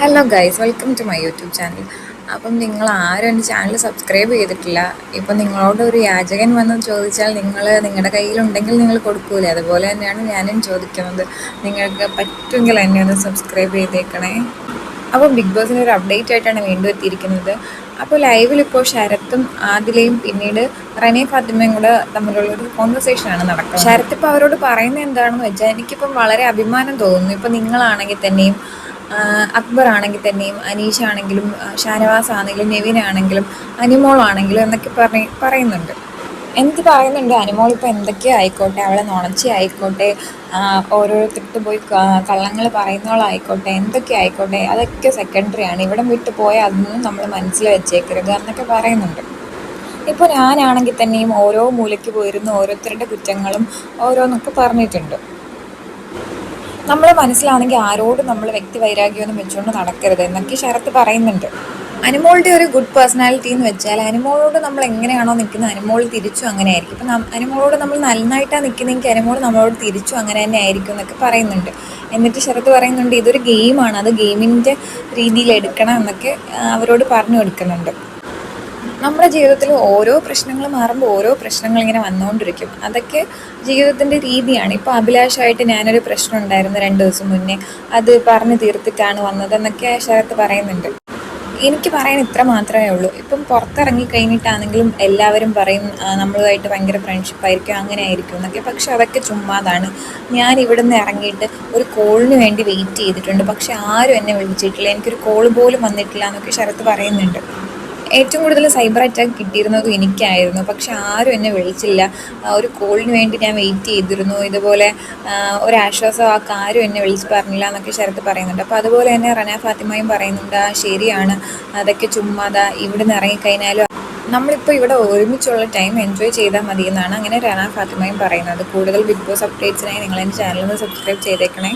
Hello guys welcome to my YouTube channel അപ്പം നിങ്ങൾ ആരും എന്റെ ചാനൽ സബ്സ്ക്രൈബ് ചെയ്തിട്ടില്ല. ഇപ്പം നിങ്ങളോട് ഒരു യാചകൻ വന്ന് ചോദിച്ചാൽ നിങ്ങൾ നിങ്ങളുടെ കയ്യിലുണ്ടെങ്കിൽ നിങ്ങൾ കൊടുക്കൂലേ? അതുപോലെ തന്നെയാണ് ഞാനും ചോദിക്കുന്നത്. നിങ്ങൾക്ക് പറ്റുമെങ്കിൽ എന്നെ ഒന്ന് സബ്സ്ക്രൈബ് ചെയ്തേക്കണേ. അപ്പോൾ ബിഗ് ബോസിന്റെ ഒരു അപ്ഡേറ്റ് ആയിട്ടാണ് വീണ്ടും എത്തിയിരിക്കുന്നത്. അപ്പോൾ ലൈവിൽ ഇപ്പോൾ ശരത്തും ആദിലയും പിന്നീട് റനെ ഫാത്തിമയും കൂടെ തമ്മിലുള്ള ഒരു കോൺവെർസേഷനാണ് നടക്കുന്നത്. ശരത്ത് ഇപ്പോൾ അവരോട് പറയുന്നത് എന്താണെന്ന് വെച്ചാൽ എനിക്കിപ്പം വളരെ അഭിമാനം തോന്നുന്നു. ഇപ്പം നിങ്ങളാണെങ്കിൽ തന്നെയും അക്ബർ ആണെങ്കിൽ തന്നെയും അനീഷ ആണെങ്കിലും ഷാനവാസ് ആണെങ്കിലും നെവിൻ ആണെങ്കിലും അനിമോൾ ആണെങ്കിലും എന്നൊക്കെ പറഞ്ഞ് പറയുന്നുണ്ട്. എന്ത് പറയുന്നുണ്ട്? അനിമോൾ ഇപ്പോൾ എന്തൊക്കെയോ ആയിക്കോട്ടെ അവളെ നുണച്ചി ആയിക്കോട്ടെ ഓരോരുത്തർക്ക് പോയി കള്ളങ്ങൾ പറയുന്നവളായിക്കോട്ടെ എന്തൊക്കെ ആയിക്കോട്ടെ അതൊക്കെ സെക്കൻഡറി ആണ്. ഇവിടെ വിട്ടു പോയാൽ അതൊന്നും നമ്മൾ മനസ്സിൽ വെച്ചേക്കരുത് എന്നൊക്കെ പറയുന്നുണ്ട്. ഇപ്പോൾ ഞാനാണെങ്കിൽ തന്നെയും ഓരോ മൂലയ്ക്ക് പോയിരുന്ന ഓരോരുത്തരുടെ കുറ്റങ്ങളും ഓരോന്നൊക്കെ പറഞ്ഞിട്ടുണ്ട്. നമ്മളെ മനസ്സിലാണെങ്കിൽ ആരോടും നമ്മൾ വ്യക്തി വൈരാഗ്യമൊന്നും വെച്ചുകൊണ്ട് നടക്കരുത് എന്നൊക്കെ ശരത്ത് പറയുന്നുണ്ട്. അനുമോളുടെ ഒരു ഗുഡ് പേഴ്സണാലിറ്റി എന്ന് വെച്ചാൽ അനുമോളോട് നമ്മൾ എങ്ങനെയാണോ നിൽക്കുന്നത് അനുമോൾ തിരിച്ചും അങ്ങനെ ആയിരിക്കും ഇപ്പം അനുമോളോട് നമ്മൾ നന്നായിട്ടാണ് നിൽക്കുന്നതെങ്കിൽ അനുമോൾ നമ്മളോട് തിരിച്ചും അങ്ങനെ തന്നെ ആയിരിക്കും എന്നൊക്കെ പറയുന്നുണ്ട്. എന്നിട്ട് ശരത്ത് പറയുന്നുണ്ട് ഇതൊരു ഗെയിമാണ്. അത് ഗെയിമിന്റെ രീതിയിൽ എടുക്കണം എന്നൊക്കെ അവരോട് പറഞ്ഞു കൊടുക്കുന്നുണ്ട്. നമ്മുടെ ജീവിതത്തിൽ ഓരോ പ്രശ്നങ്ങൾ മാറുമ്പോൾ ഓരോ പ്രശ്നങ്ങൾ ഇങ്ങനെ വന്നുകൊണ്ടിരിക്കും. അതൊക്കെ ജീവിതത്തിന്റെ രീതിയാണ്. ഇപ്പോൾ അഭിലാഷമായിട്ട് ഞാനൊരു പ്രശ്നം ഉണ്ടായിരുന്നു രണ്ട് ദിവസം മുന്നേ. അത് പറഞ്ഞു തീർത്തിട്ടാണ് വന്നതെന്നൊക്കെ ശരത്ത് പറയുന്നുണ്ട്. എനിക്ക് പറയാൻ ഇത്ര മാത്രമേ ഉള്ളൂ. ഇപ്പം പുറത്തിറങ്ങി കഴിഞ്ഞിട്ടാണെങ്കിലും എല്ലാവരും പറയും നമ്മളുമായിട്ട് ഭയങ്കര ഫ്രണ്ട്ഷിപ്പ് ആയിരിക്കും അങ്ങനെ ആയിരിക്കും എന്നൊക്കെ. പക്ഷെ അതൊക്കെ ചുമ്മാതാണ്. ഞാൻ ഇവിടെ നിന്ന് ഇറങ്ങിയിട്ട് ഒരു കോളിന് വേണ്ടി വെയിറ്റ് ചെയ്തിട്ടുണ്ട്. പക്ഷെ ആരും എന്നെ വിളിച്ചിട്ടില്ല. എനിക്കൊരു കോൾ പോലും വന്നിട്ടില്ല എന്നൊക്കെ ശരത്ത് പറയുന്നുണ്ട്. ഏറ്റവും കൂടുതൽ സൈബർ അറ്റാക്ക് കിട്ടിയിരുന്നത് എനിക്കായിരുന്നു. പക്ഷെ ആരും എന്നെ വിളിച്ചില്ല. ഒരു കോളിന് വേണ്ടി ഞാൻ വെയിറ്റ് ചെയ്തിരുന്നു. ഇതുപോലെ ആ, ഒരു ആശ്വാസവാക്ക് ആരും എന്നെ വിളിച്ച് പറഞ്ഞില്ല എന്നൊക്കെ ശരത്ത് പറയുന്നുണ്ട്. അപ്പോൾ അതുപോലെ തന്നെ റന ഫാത്തിമയും പറയുന്നുണ്ട് ശരിയാണ്. അതൊക്കെ ചുമ്മാതാ ഇവിടെ നിന്ന് ഇറങ്ങിക്കഴിഞ്ഞാലും നമ്മളിപ്പോൾ ഇവിടെ ഒരുമിച്ചുള്ള ടൈം എൻജോയ് ചെയ്താൽ മതി എന്നാണ് അങ്ങനെ റന ഫാത്തിമയും പറയുന്നത്. കൂടുതൽ ബിഗ് ബോസ് അപ്ഡേറ്റ്സിനായി നിങ്ങൾ എന്റെ ചാനൽ ഒന്ന് സബ്സ്ക്രൈബ് ചെയ്തേക്കണേ.